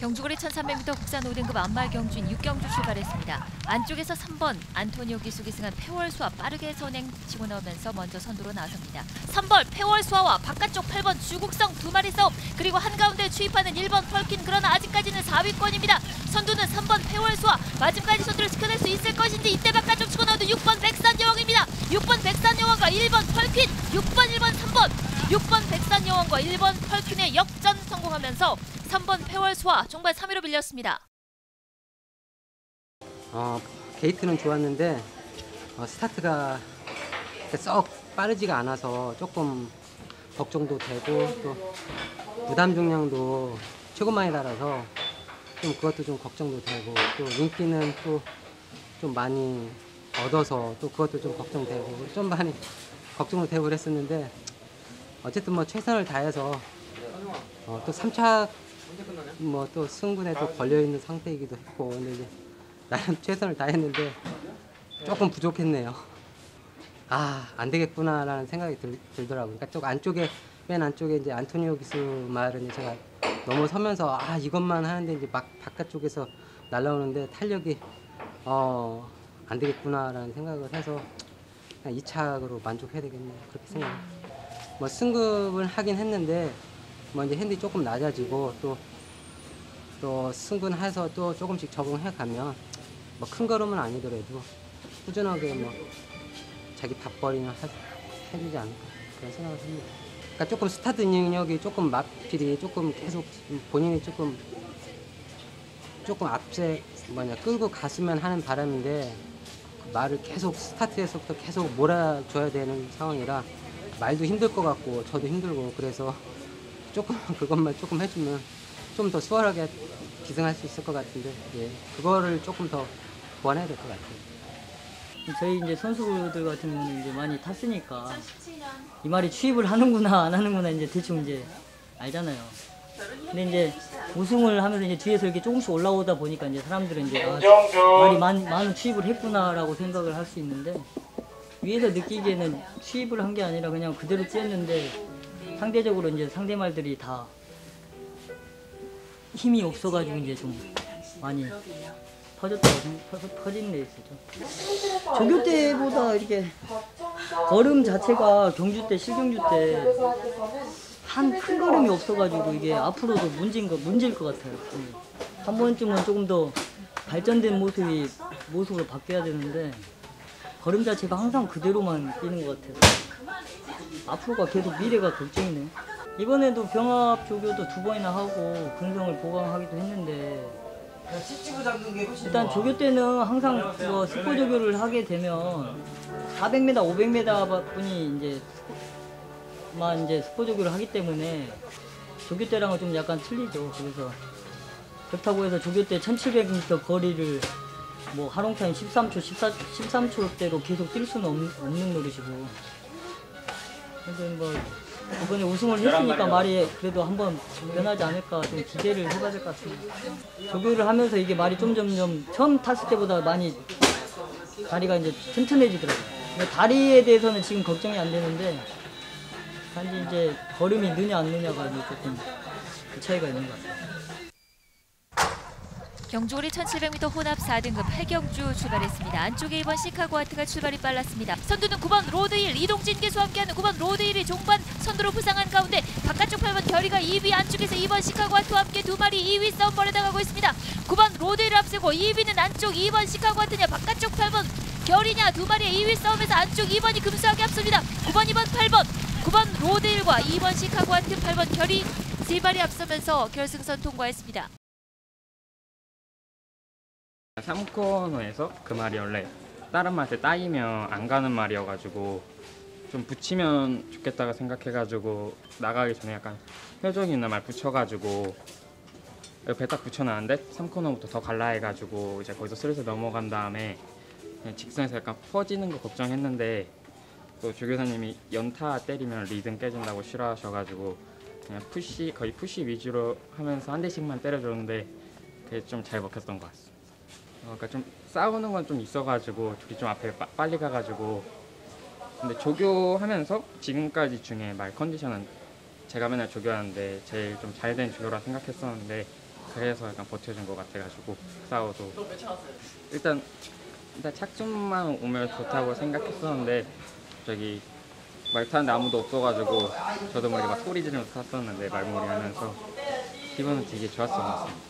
경주거리 1300m 국산 5등급 안말 경주인 6경주 출발했습니다. 안쪽에서 3번 안토니오 기숙이 승한 페월수와 빠르게 선행 치고 나오면서 먼저 선두로 나섭니다. 3번 페월수와 바깥쪽 8번 주국성 두 마리 싸움 그리고 한가운데 추입하는 1번 펄킨 그러나 아직까지는 4위권입니다. 선두는 3번 페월수와 마지막까지 선두를 지켜낼 수 있을 것인지 이때 바깥쪽 치고 나오는 6번 백산여왕입니다. 6번 백산여왕과 1번 펄킨 6번 1번 3번 6번 백산여왕과 1번 펄킨의 역전 성공하면서 3번 페월수와 종반 3위로 밀렸습니다. 어, 게이트는 좋았는데 어, 스타트가 썩 빠르지가 않아서 조금 걱정도 되고 또 부담 중량도 최고만에 따라서 좀 그것도 좀 걱정도 되고 또 인기는 또 좀 많이 얻어서 또 그것도 좀 걱정되고 좀 많이 걱정도 되고 그랬었는데 어쨌든 뭐 최선을 다해서 어, 또 3차 뭐 또 승부에도 걸려 있는 상태이기도 했고 근데 이제 나름 최선을 다했는데 조금 부족했네요. 아, 안 되겠구나 라는 생각이 들, 들더라고요. 그러니까 쪽 안쪽에 맨 안쪽에 이제 안토니오 기수 말은 제가 넘어서면서 아 이것만 하는데 이제 막 바깥쪽에서 날라오는데 탄력이 어 안 되겠구나 라는 생각을 해서 그냥 2착으로 만족해야 되겠네 그렇게 생각. 뭐 승급을 하긴 했는데 뭐 이제 핸들이 조금 낮아지고 또 또 승분해서 또 조금씩 적응해 가면 뭐 큰 걸음은 아니더라도 꾸준하게 뭐 자기 밥벌이는 하, 해주지 않을까 그런 생각을 합니다. 그러니까 조금 스타트 능력이 조금 마필이 조금 계속 본인이 조금 조금 앞세 뭐냐 끌고 갔으면 하는 바람인데 그 말을 계속 스타트에서부터 계속 몰아줘야 되는 상황이라 말도 힘들 것 같고 저도 힘들고 그래서 조금 그것만 조금 해주면 좀 더 수월하게 기승할 수 있을 것 같은데 예 그거를 조금 더 보완해야 될 것 같아요. 저희 이제 선수들 같은 경우는 이제 많이 탔으니까 이 말이 취입을 하는구나 안 하는구나 이제 대충 이제 알잖아요. 근데 이제 우승을 하면서 이제 뒤에서 이렇게 조금씩 올라오다 보니까 이제 사람들은 이제 아, 말이 많, 많은 취입을 했구나라고 생각을 할 수 있는데 위에서 느끼기에는 취입을 한 게 아니라 그냥 그대로 뛰었는데 상대적으로 이제 상대 말들이 다 힘이 없어가지고 이제 좀 많이 터, 터진 데 있었죠. 조교 때보다 이렇게 걸음 자체가 경주 때 실경주 때 한 큰 걸음이 없어가지고 이게 앞으로도 문제인 거 문제일 것 같아요. 음. 한 번쯤은 조금 더 발전된 모습이 모습으로 바뀌어야 되는데 걸음 자체가 항상 그대로만 뛰는 것 같아서 앞으로가 계속 미래가 걱정이네. 이번에도 병합 조교도 두 번이나 하고 근성을 보강하기도 했는데 일단 조교 때는 항상 뭐 스포 조교를 하게 되면 400m, 500m 분이 이제 스포만 이제 스포 조교를 하기 때문에 조교 때랑은 좀 약간 틀리죠. 그래서 그렇다고 해서 조교 때 1700m 거리를 뭐 하롱 타임 13초, 14, 13초대로 계속 뛸 수는 없, 없는 노릇이고. 그래서 뭐 이번에 우승을 했으니까 말이 그래도 한번 변하지 않을까 좀 기대를 해봐야 될 것 같습니다. 조교를 하면서 이게 말이 좀 점점 처음 탔을 때보다 많이 다리가 이제 튼튼해지더라고요. 근데 다리에 대해서는 지금 걱정이 안 되는데 단지 이제 걸음이 느냐 안 느냐가 조금 그 차이가 있는 것 같아요. 경주거리 1700m 혼합 4등급 8경주 출발했습니다. 안쪽에 2번 시카고 아트가 출발이 빨랐습니다. 선두는 9번 로드힐 이동진 기수와 함께하는 9번 로드힐이 종반 선두로 부상한 가운데 바깥쪽 8번 결이가 2위 안쪽에서 2번 시카고 아트와 함께 두 마리 2위 싸움 벌여나가고 있습니다. 9번 로드힐을 앞세고 2위는 안쪽 2번 시카고 아트냐 바깥쪽 8번 결이냐 두 마리의 2위 싸움에서 안쪽 2번이 금수하게 앞섭니다. 9번 2번 8번 9번 로드힐과 2번 시카고 아트 8번 결이 세 발이 앞서면서 결승선 통과했습니다. 3코너에서 그 말이 원래 다른 말한테 따이면 안 가는 말이어가지고 좀 붙이면 좋겠다고 생각해가지고 나가기 전에 약간 표정이 있는 말 붙여가지고 옆에 딱 붙여놨는데 3코너부터 더 갈라 해가지고 이제 거기서 슬슬 넘어간 다음에 직선에서 약간 퍼지는 거 걱정했는데 또 조교사님이 연타 때리면 리듬 깨진다고 싫어하셔가지고 그냥 푸시 거의 푸시 위주로 하면서 한 대씩만 때려줬는데 그게 좀 잘 먹혔던 것 같습니다. 어, 그러니까 좀 싸우는 건 좀 있어가지고 둘이 좀 앞에 빠- 빨리 가가지고. 근데 조교하면서 지금까지 중에 말 컨디션은 제가 맨날 조교하는데 제일 좀 잘 된 조교라 생각했었는데 그래서 약간 버텨준 것 같아가지고 싸워도. 일단 일단 착즙만 오면 좋다고 생각했었는데 저기 말 타는데 아무도 없어가지고 저도 모르게 막 소리 지르면서 탔었는데 말머리 하면서. 기분은 되게 같습니다.